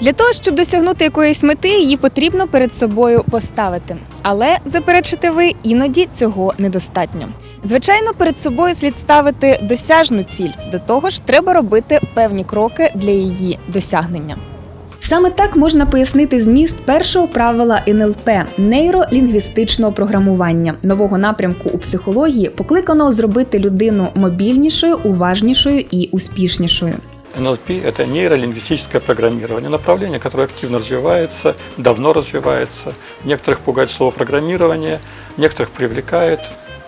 Для того, щоб досягнути якоїсь мети, її потрібно перед собою поставити. Але заперечите ви іноді цього недостатньо. Звичайно, перед собою слід ставити досяжну ціль. До того ж, треба робити певні кроки для її досягнення. Саме так можна пояснити зміст першого правила НЛП нейролінгвістичного програмування нового напрямку у психології, покликаного зробити людину мобільнішою, уважнішою і успішнішою. НЛП – это нейролингвистическое программирование, направление, которое активно развивается, давно развивается. Некоторых пугает слово программирование, некоторых привлекает.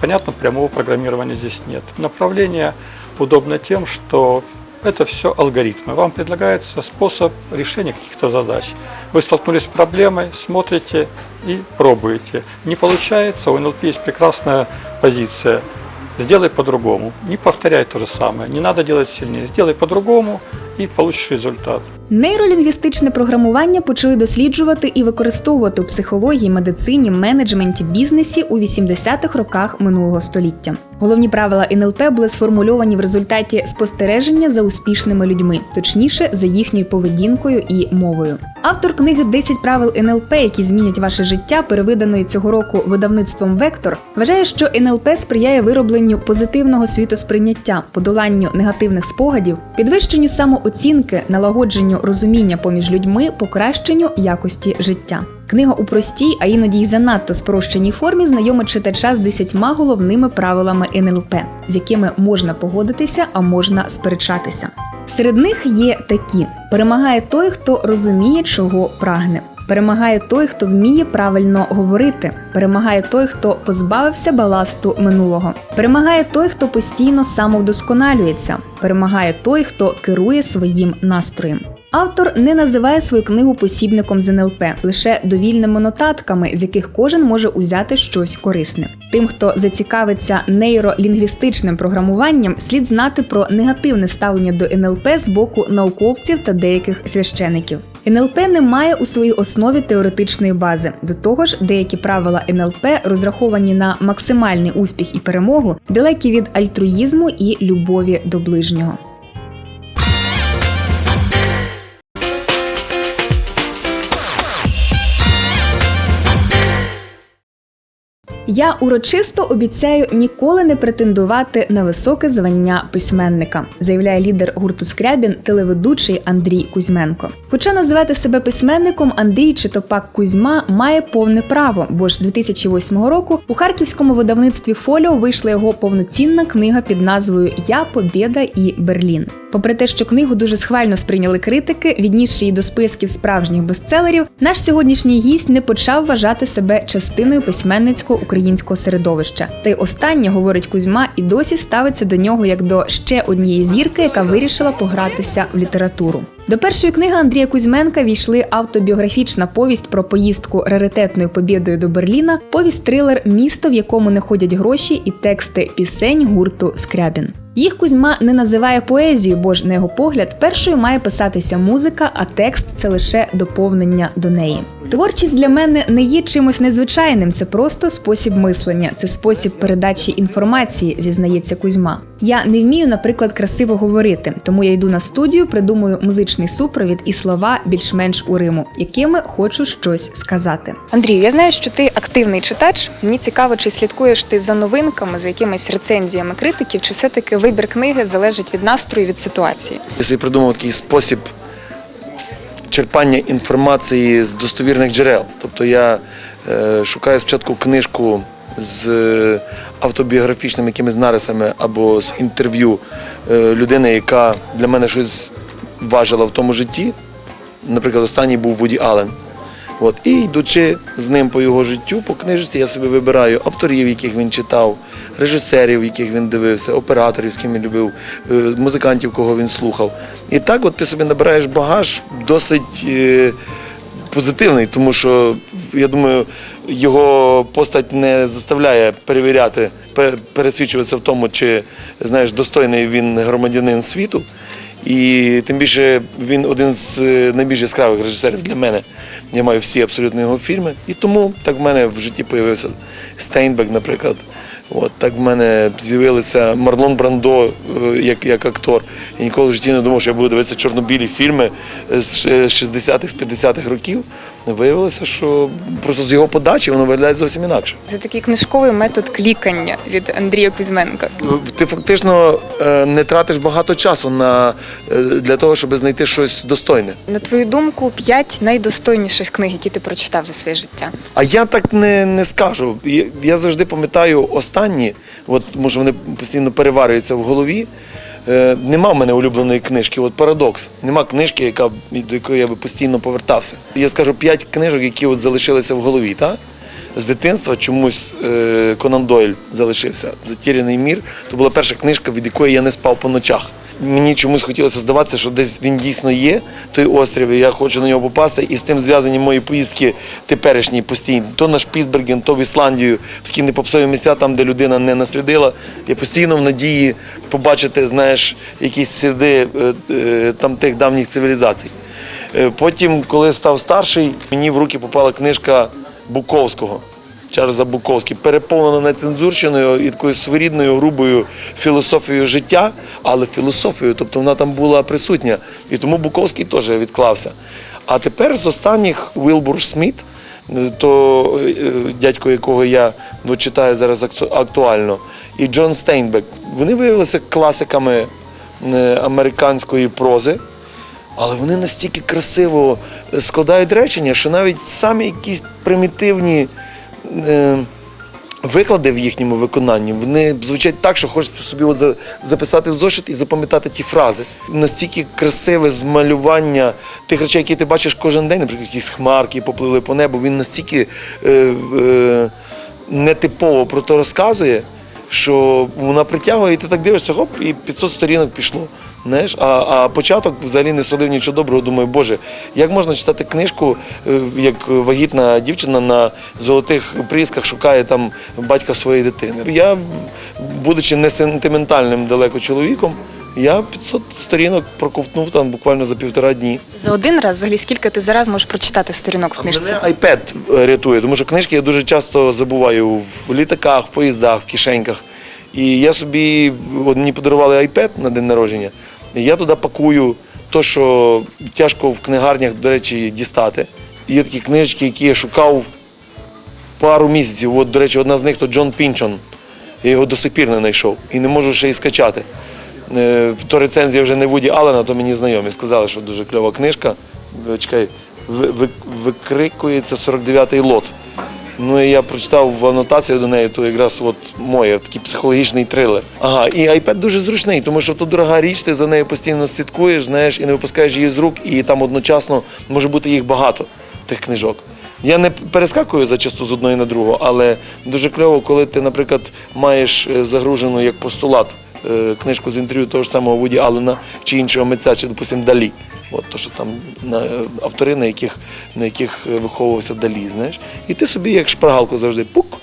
Понятно, прямого программирования здесь нет. Направление удобно тем, что это все алгоритмы. Вам предлагается способ решения каких-то задач. Вы столкнулись с проблемой, смотрите и пробуете. Не получается, у НЛП есть прекрасная позиция – сделай по-другому. Не повторяй то же самое. Не надо делать сильнее. Сделай по-другому и получишь результат. Нейролінгвістичне програмування почали досліджувати і використовувати у психології, медицині, менеджменті, бізнесі у 80-х роках минулого століття. Головні правила НЛП були сформульовані в результаті спостереження за успішними людьми, точніше за їхньою поведінкою і мовою. Автор книги «10 правил НЛП, які змінять ваше життя, перевиданої цього року видавництвом Вектор, вважає, що НЛП сприяє виробленню позитивного світосприйняття, подоланню негативних спогадів, підвищенню самооцінки, налагодженню розуміння поміж людьми, покращенню якості життя. Книга у простій, а іноді й занадто спрощеній формі знайомить читача з десятьма головними правилами НЛП, з якими можна погодитися, а можна сперечатися. Серед них є такі: перемагає той, хто розуміє, чого прагне. Перемагає той, хто вміє правильно говорити. Перемагає той, хто позбавився баласту минулого. Перемагає той, хто постійно самовдосконалюється. Перемагає той, хто керує своїм настроєм. Автор не називає свою книгу посібником з НЛП, лише довільними нотатками, з яких кожен може узяти щось корисне. Тим, хто зацікавиться нейролінгвістичним програмуванням, слід знати про негативне ставлення до НЛП з боку науковців та деяких священиків. НЛП не має у своїй основі теоретичної бази. До того ж, деякі правила НЛП розраховані на максимальний успіх і перемогу, далекі від альтруїзму і любові до ближнього. Я урочисто обіцяю ніколи не претендувати на високе звання письменника, заявляє лідер гурту Скрябін, телеведучий Андрій Кузьменко. Хоча називати себе письменником Андрій Читопак Кузьма має повне право, бо ж 2008 року у харківському видавництві Фоліо вийшла його повноцінна книга під назвою Я Побєда і Берлін. Попри те, що книгу дуже схвально сприйняли критики, віднісши її до списків справжніх бестселерів, наш сьогоднішній гість не почав вважати себе частиною письменницького українського середовища. Та й останнє, говорить Кузьма, і досі ставиться до нього як до ще однієї зірки, яка вирішила погратися в літературу. До першої книги Андрія Кузьменка війшли автобіографічна повість про поїздку раритетною побєдою до Берліна, повість трилер Місто, в якому не ходять гроші, і тексти пісень гурту Скрябін. Їх Кузьма не називає поезією, бо ж на його погляд, першою має писатися музика, а текст це лише доповнення до неї. Творчість для мене не є чимось незвичайним, це просто спосіб мислення, це спосіб передачі інформації, зізнається Кузьма. Я не вмію, наприклад, красиво говорити, тому я йду на студію, придумую музичний супровід і слова більш-менш у Риму, якими хочу щось сказати. Андрію, я знаю, що ти активний читач. Мені цікаво, чи слідкуєш ти за новинками, за якимись рецензіями критиків, чи все-таки вибір книги залежить від настрою, від ситуації. Я придумав такий спосіб черпання інформації з достовірних джерел. Тобто я е, шукаю спочатку книжку з е, автобіографічними якимись нарисами або з інтерв'ю е, людини, яка для мене щось важила в тому житті. Наприклад, останній був Вуді Аллен. От, і йдучи з ним по його життю, по книжці, я собі вибираю авторів, яких він читав, режисерів, яких він дивився, операторів, з ким він любив, е, музикантів, кого він слухав. І так от ти собі набираєш багаж досить е, позитивний, тому що я думаю, його постать не заставляє перевіряти, пересвідчуватися в тому, чи знаєш, достойний він громадянин світу. І тим більше він один з е, найбільш яскравих режисерів для мене. Я маю всі абсолютно його фільми. І тому так в мене в житті з'явився Стейнбек, наприклад, От так в мене з'явилися Марлон Брандо е, як, як актор. Я ніколи в житті не думав, що я буду дивитися чорнобілі фільми з 60-х, з 50-х років. Виявилося, що просто з його подачі воно виглядає зовсім інакше. Це такий книжковий метод клікання від Андрія Кузьменка. Ти фактично е, не тратиш багато часу на, е, для того, щоб знайти щось достойне. На твою думку, п'ять найдостойніших книг, які ти прочитав за своє життя. А я так не, не скажу. Я, завжди пам'ятаю останні, от може вони постійно переварюються в голові. Е, нема в мене улюбленої книжки. От парадокс. Нема книжки, яка, до якої я би постійно повертався. Я скажу п'ять книжок, які от залишилися в голові. Та? З дитинства чомусь е, Конан Дойль залишився. Затіряний мір. То була перша книжка, від якої я не спав по ночах. Мені чомусь хотілося здаватися, що десь він дійсно є, той острів, і я хочу на нього попасти. І з тим зв'язані мої поїздки теперішні постійні. То на Шпіцберген, то в Ісландію, в такі непопсові місця, там, де людина не наслідила. Я постійно в надії побачити, знаєш, якісь сліди е, е, там тих давніх цивілізацій. Е, Потім, коли став старший, мені в руки попала книжка Буковського. Чарльза Буковський, переповнена нецензурщиною і такою своєрідною грубою філософією життя, але філософією, тобто вона там була присутня. І тому Буковський теж відклався. А тепер з останніх Вілбур Сміт, е, то е, дядько якого я читаю зараз актуально, і Джон Стейнбек, вони виявилися класиками е, американської прози. Але вони настільки красиво складають речення, що навіть самі якісь примітивні виклади в їхньому виконанні, вони звучать так, що хочеться собі от записати в зошит і запам'ятати ті фрази. Настільки красиве змалювання тих речей, які ти бачиш кожен день, наприклад, якісь хмарки поплили по небу, він настільки е, е, нетипово про то розказує, що вона притягує, і ти так дивишся, хоп, і 500 сторінок пішло. Знаєш, а, а початок взагалі не судив нічого доброго. Думаю, Боже, як можна читати книжку, е, як вагітна дівчина на золотих приисках шукає там батька своєї дитини. Я, будучи не сентиментальним далеко чоловіком, я 500 сторінок проковтнув там буквально за півтора дні. За один раз, взагалі, скільки ти зараз можеш прочитати сторінок в книжці? Мене iPad рятує, тому що книжки я дуже часто забуваю в літаках, в поїздах, в кишеньках. І я собі, от мені подарували iPad на день народження, я туди пакую те, що тяжко в книгарнях, до речі, дістати. Є такі книжки, які я шукав пару місяців. От, до речі, одна з них то Джон Пінчон. Я його до сих пір не знайшов і не можу ще й скачати. Е, То рецензія вже не Вуді Аллена, то мені знайомі. Сказали, що дуже кльова книжка. Е, Чекай, ви- ви- викрикується 49-й лот. Ну і я прочитав в анотацію до неї, то якраз от моє, такий психологічний трилер. Ага, і iPad дуже зручний, тому що то дорога річ, ти за нею постійно слідкуєш, знаєш, і не випускаєш її з рук, і там одночасно може бути їх багато, тих книжок. Я не перескакую зачасту з одної на другу, але дуже кльово, коли ти, наприклад, маєш е, загружену як постулат е, книжку з інтерв'ю того ж самого Вуді Аллена чи іншого митця, чи, допустим, Далі. От то, що там на, автори, на яких, на яких е, виховувався Далі, знаєш. І ти собі, як шпаргалку завжди, пук,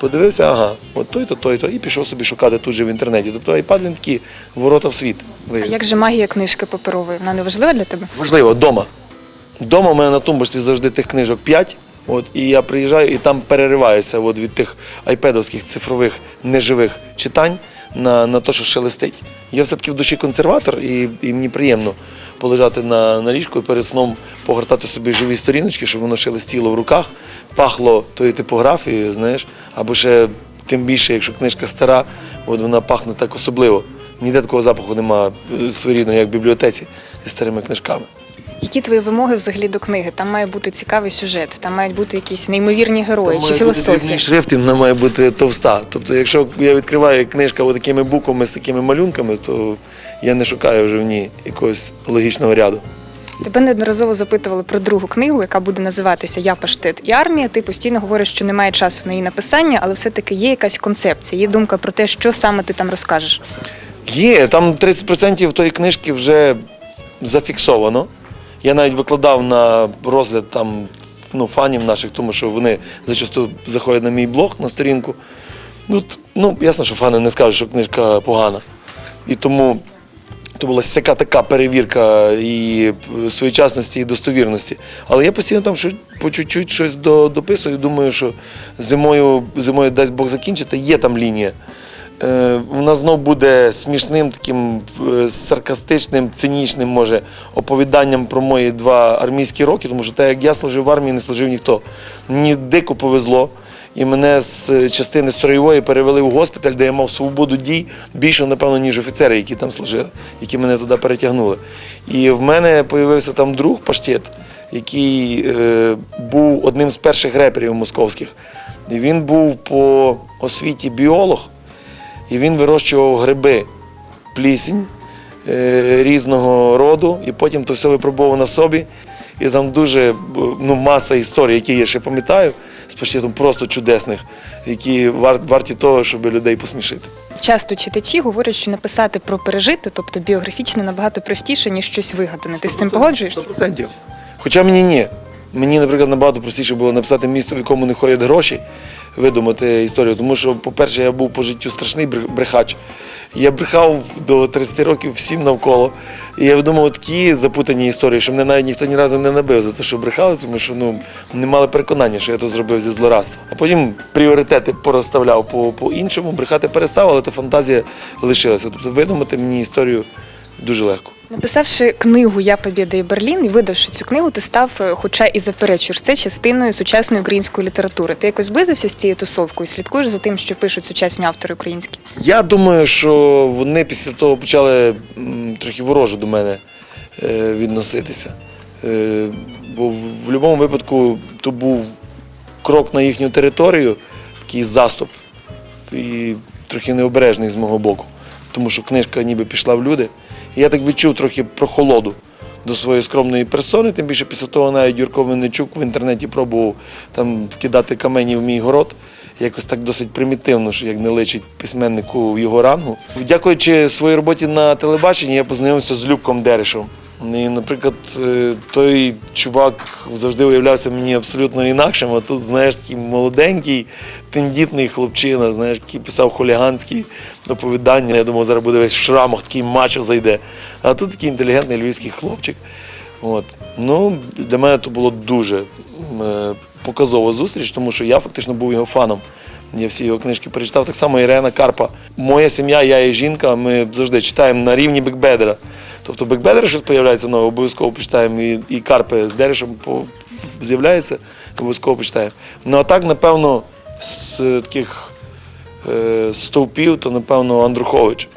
подивився, ага, от той-то, той-то, і пішов собі шукати тут же в інтернеті. Тобто iPad він такі ворота в світ. А як же магія книжки паперової? Вона не важлива для тебе? Важливо, вдома. Вдома у мене на тумбочці завжди тих книжок 5. От, і я приїжджаю і там перериваюся от, від тих айпедовських цифрових неживих читань на, на те, що шелестить. Я все-таки в душі консерватор, і, і мені приємно полежати на, на ліжку і перед сном погортати собі живі сторіночки, щоб воно шелестіло в руках, пахло тою типографією, знаєш, або ще тим більше, якщо книжка стара, от вона пахне так особливо. Ніде такого запаху немає своєрідного, як в бібліотеці зі старими книжками. Які твої вимоги взагалі до книги? Там має бути цікавий сюжет, там мають бути якісь неймовірні герої чи філософія. дрібний шрифт, і вона має бути товста. Тобто, якщо я відкриваю книжка такими буквами з такими малюнками, то я не шукаю вже в ній якогось логічного ряду. Тебе неодноразово запитували про другу книгу, яка буде називатися Я паштет і армія. Ти постійно говориш, що немає часу на її написання, але все-таки є якась концепція, є думка про те, що саме ти там розкажеш. Є, там 30% тої книжки вже зафіксовано. Я навіть викладав на розгляд там, ну, фанів наших, тому що вони зачасту заходять на мій блог на сторінку. Ну, ну, ясно, що фани не скажуть, що книжка погана. І тому То була сяка така перевірка і своєчасності, і достовірності. Але я постійно там що, по чуть-чуть щось дописую. Думаю, що зимою, зимою дасть Бог закінчити, є там лінія. Е, вона знов буде смішним, таким е, саркастичним, цинічним, може, оповіданням про мої два армійські роки, тому що те, як я служив в армії, не служив ніхто. Мені дико повезло. І мене з частини строєвої перевели в госпіталь, де я мав свободу дій більше, напевно, ніж офіцери, які там служили, які мене туди перетягнули. І в мене з'явився там друг паштет, який е, був одним з перших реперів московських. І він був по освіті біолог, і він вирощував гриби, плісінь е, різного роду, і потім то все випробував на собі. І там дуже ну, маса історій, які я ще пам'ятаю, з паштетом просто чудесних, які вар- варті того, щоб людей посмішити. Часто читачі говорять, що написати про пережити, тобто біографічне, набагато простіше, ніж щось вигадане. Ти з цим погоджуєшся? 100%. Хоча мені ні. Мені, наприклад, набагато простіше було написати місто, в якому не ходять гроші, видумати історію. Тому що, по-перше, я був по життю страшний брех- брехач. Я брехав до 30 років всім навколо. І я видумав такі запутані історії, що мене навіть ніхто ні разу не набив за те, що брехали, тому що ну, не мали переконання, що я то зробив зі злорадства. А потім пріоритети порозставляв по, по іншому, брехати перестав, але та фантазія лишилася. Тобто видумати мені історію дуже легко. Написавши книгу Я Побєда і Берлін і видавши цю книгу, ти став, е, хоча і заперечуєш це частиною сучасної української літератури. Ти якось зблизився з цією тусовкою, слідкуєш за тим, що пишуть сучасні автори українські. Я думаю, що вони після того почали трохи вороже до мене е, відноситися. Е, Бо в будь-якому випадку то був крок на їхню територію, такий заступ, і трохи необережний з мого боку, тому що книжка ніби пішла в люди. Я так відчув трохи прохолоду до своєї скромної персони, тим більше після того навіть Юрко Винничук в інтернеті пробував там вкидати камені в мій город. Якось так досить примітивно, що як не личить письменнику в його рангу. Дякуючи своїй роботі на телебаченні, я познайомився з Любком Дерешем. І, наприклад, е, той чувак завжди уявлявся мені абсолютно інакшим, а тут, знаєш, такий молоденький, тендітний хлопчина, знаєш, який писав хуліганські оповідання. Я думав, зараз буде весь в шрамах, такий мачо зайде. А тут такий інтелігентний львівський хлопчик. От. Ну, для мене то було дуже е, показова зустріч, тому що я фактично був його фаном. Я всі його книжки перечитав. Так само Ірена Карпа. Моя сім'я, я і жінка, ми завжди читаємо на рівні Бекбедера. Тобто Бекбедер з'являється нове, обов'язково почитаємо. І, і Карпи з Дерешем з'являється, обов'язково почитаємо. Ну а так, напевно, з таких е, стовпів, то напевно Андрухович.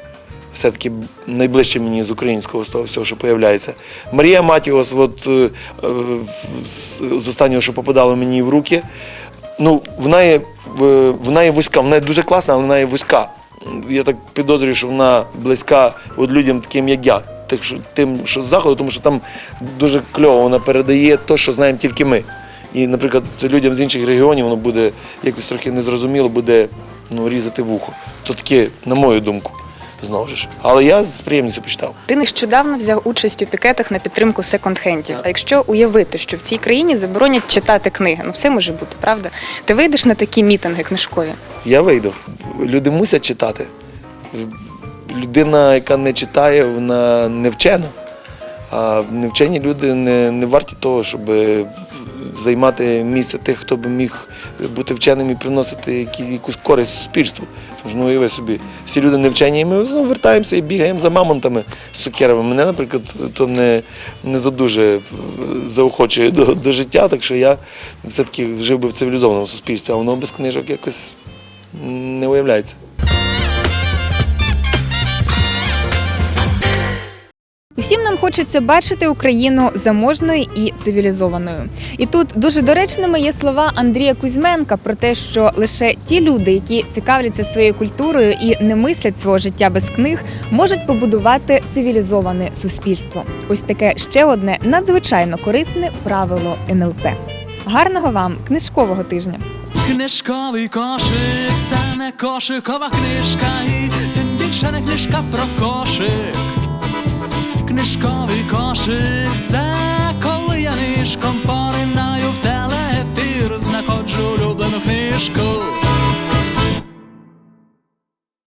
Все-таки найближче мені з українського з того всього, що з'являється. Марія Матіос, от, е, з останнього, що попадало мені в руки, ну, вона є, е, вона є вузька, вона є дуже класна, але вона є вузька. Я так підозрюю, що вона близька от людям таким, як я. Тим, що заходу, тому що там дуже кльово вона передає те, що знаємо тільки ми. І, наприклад, людям з інших регіонів воно буде якось трохи незрозуміло, буде ну, різати вухо. То таке, на мою думку, знову ж. Але я з приємністю почитав. Ти нещодавно взяв участь у пікетах на підтримку секонд-хендів. А якщо уявити, що в цій країні заборонять читати книги, ну все може бути, правда? Ти вийдеш на такі мітинги книжкові. Я вийду. Люди мусять читати. Людина, яка не читає, вона не вчена. А невчені люди не, не варті того, щоб займати місце тих, хто би міг бути вченим і приносити якусь користь суспільству. Тому ну, уяви собі, всі люди не вчені, і ми знову вертаємося і бігаємо за мамонтами з сукерами. Мене, наприклад, то не, не задуже заохочує до, до життя, так що я все-таки жив би в цивілізованому суспільстві, а воно без книжок якось не уявляється. Усім нам хочеться бачити Україну заможною і цивілізованою. І тут дуже доречними є слова Андрія Кузьменка про те, що лише ті люди, які цікавляться своєю культурою і не мислять свого життя без книг, можуть побудувати цивілізоване суспільство. Ось таке ще одне надзвичайно корисне правило НЛП. Гарного вам книжкового тижня! Книжковий кошик, це не кошикова книжка, і тим більше не книжка про кошик. Книжковий кошик, це коли я нишком поринаю в телеефір, знаходжу улюблену книжку.